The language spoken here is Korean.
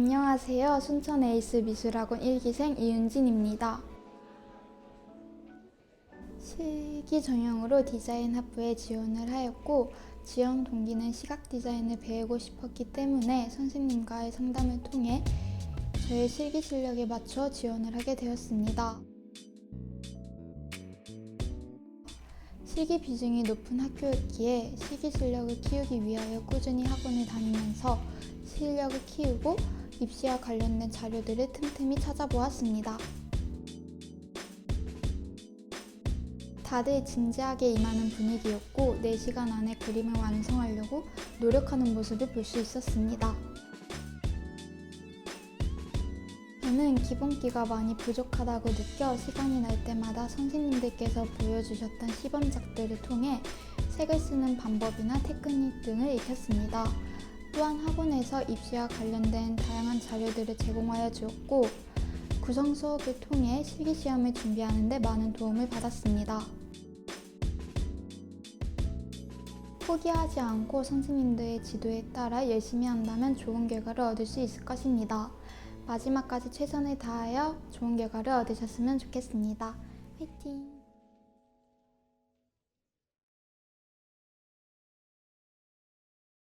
안녕하세요. 순천 에이스 미술학원 1기생 이윤진입니다. 실기 전형으로 디자인 학부에 지원을 하였고 지원 동기는 시각 디자인을 배우고 싶었기 때문에 선생님과의 상담을 통해 저의 실기 실력에 맞춰 지원을 하게 되었습니다. 실기 비중이 높은 학교였기에 실기 실력을 키우기 위하여 꾸준히 학원을 다니면서 실력을 키우고 입시와 관련된 자료들을 틈틈이 찾아보았습니다. 다들 진지하게 임하는 분위기였고 4시간 안에 그림을 완성하려고 노력하는 모습을 볼 수 있었습니다. 저는 기본기가 많이 부족하다고 느껴 시간이 날 때마다 선생님들께서 보여주셨던 시범작들을 통해 색을 쓰는 방법이나 테크닉 등을 익혔습니다. 또한 학원에서 입시와 관련된 다양한 자료들을 제공하여 주었고 구성 수업을 통해 실기 시험을 준비하는 데 많은 도움을 받았습니다. 포기하지 않고 선생님들의 지도에 따라 열심히 한다면 좋은 결과를 얻을 수 있을 것입니다. 마지막까지 최선을 다하여 좋은 결과를 얻으셨으면 좋겠습니다. 화이팅!